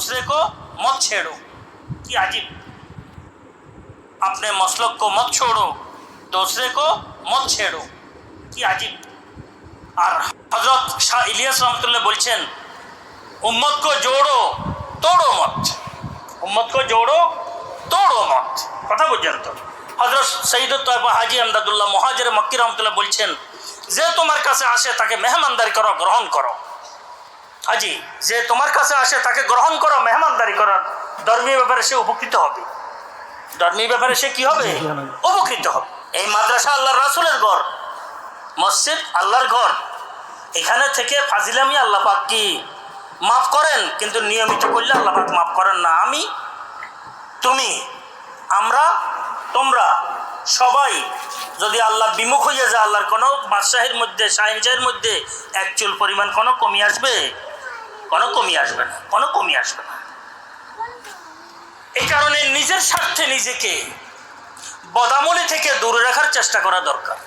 दूसरे को मत छेड़ो कि अजीब अपने मसलक को मत छोड़ो दूसरे को मत छेड़ो কি আজীব আর হজরত শাহ ইলিয়াস রহমতুল্লাহ বলছেন উম্মত কো জোড়ো তোড়ো মত উম্মত কো জোড়ো তোড়ো মত কথা বুঝছেন তো হজরত সঈদ তৈবা হাজি আমদাদুল্লাহ মহাজের মক্কি রহমতুল্লাহ বলছেন যে তোমার কাছে আসে তাকে মেহমানদারি করো গ্রহণ করো হাজি যে তোমার কাছে আসে, তাকে গ্রহণ করো, মেহমানদারি করো ধর্মীয় ব্যাপারে সে উপকৃত হবে। ধর্মীয় ব্যাপারে সে কি হবে? উপকৃত হবে। এই মাদ্রাসা আল্লাহর রাসুলের ঘর, মসজিদ আল্লাহর ঘর। এখানে থেকে ফাজিলামি আল্লাহ পাক কি মাফ করেন, কিন্তু নিয়মিত করলে আল্লাহ পাক মাফ করেন না। আমি, তুমি, আমরা, তোমরা, সবাই যদি আল্লাহ বিমুখ হয়ে যায়, আল্লাহর কোনো বাদশাহের মধ্যে, শাহিনশাহের মধ্যে এক চুল পরিমাণ কোনো কমি আসবে? কোনো কমি আসবে না, কোনো কমি আসবে না। এই কারণে নিজের স্বার্থে নিজেকে বদামলি থেকে দূরে রাখার চেষ্টা করা দরকার।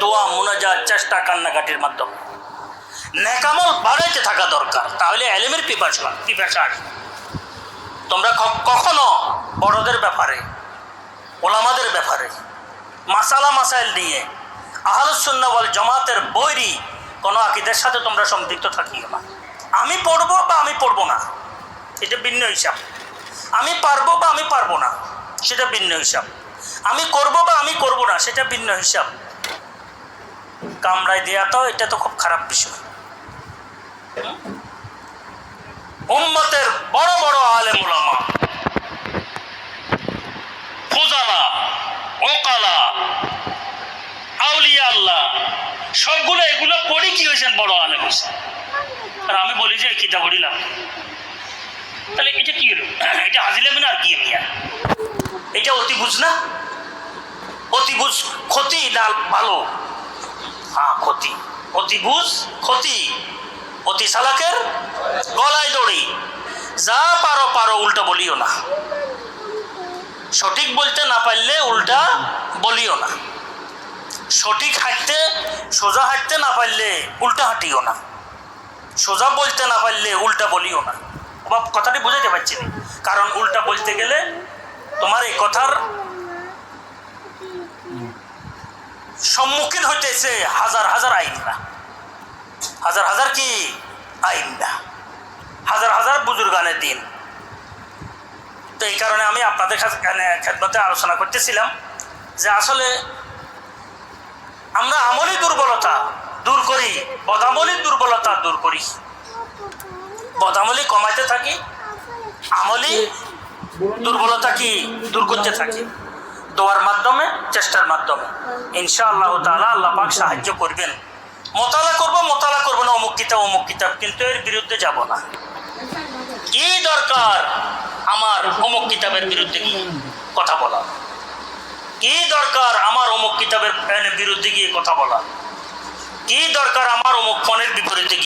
দোয়া মোনাজার চেষ্টা, কান্নাকাটির মাধ্যমে। নেকামল বাড়াইতে থাকা দরকার, তাহলে এলিমের পিপাসা পিপাসা আসবে। তোমরা কখনো বড়দের ব্যাপারে, ওলামাদের ব্যাপারে, মাসালা মাসাইল নিয়ে আহলুসুন্না বল জমাতের বৈরি কোনো আকিদের সাথে তোমরা সম্পৃক্ত থাকিও না। আমি পড়ব বা আমি পড়ব না? এটা ভিন্ন হিসাব। আমি পারব বা আমি পারব না, সেটা ভিন্ন হিসাব। আমি করব বা আমি করব না, সেটা ভিন্ন হিসাব। কামড়ায় দেয়া তো, এটা তো খুব খারাপ বিষয়। উম্মতের বড় বড় আলেম ওলামা ফুজালা ওকালা, আউলিয়া আল্লাহ, সবগুলো এগুলো পড়ি কি হয়েছেন বড় আলেম হয়েছে আর আমি বলি যে কিতা পড়িলাম তাহলে এটা কি এটা হাজিলাম না আর কি মিয়া? এটা অতি বুঝ না? অতি বুঝ ক্ষতি না ভালো? হ্যাঁ ক্ষতি। অতি বুঝ ক্ষতি। অতি সালাকের গলায় দড়ি। যা পারো পারো, উল্টা বলিও না। সঠিক বলতে না পারলে উল্টা বলিও না। সঠিক হাঁটতে, সোজা হাঁটতে না পারলে উল্টা হাঁটিও না। সোজা বলতে না পারলে উল্টা বলিও না। বা কথাটি বুঝাতে পারছি না। কারণ উল্টা বলতে গেলে তোমার এই কথার সম্মুখীন হইতেছে হাজার হাজার আইনরা হাজার হাজার কি? আইনরা হাজার হাজার বুজুর্গানের দিন। তো এই কারণে আমি আপনাদের খেদমতে আলোচনা করতেছিলাম যে আসলে আমরা আমলি দুর্বলতা। দূর করি বদামলির দুর্বলতা দূর করি। বদামলি কমাইতে থাকি, আমলি দুর্বলতা কি দূর করতে থাকি। দোয়ার মাধ্যমে, চেষ্টার মাধ্যমে। ইনশাআল্লাহ তাআলা আল্লাহ পাক সাহায্য করবেন। মোতালা করব, মোতালা করব না, অমুক কিতাব অমুক কিতাব, কিন্তু এর বিরুদ্ধে যাব না। কি দরকার আমার অমুক কিতাবের বিরুদ্ধে গিয়ে? কথা বলা। কি দরকার আমার অমুক কিতাবের বিরুদ্ধে গিয়ে কথা বলা? কি দরকার আমার অমুক ফোনের বিপরীতে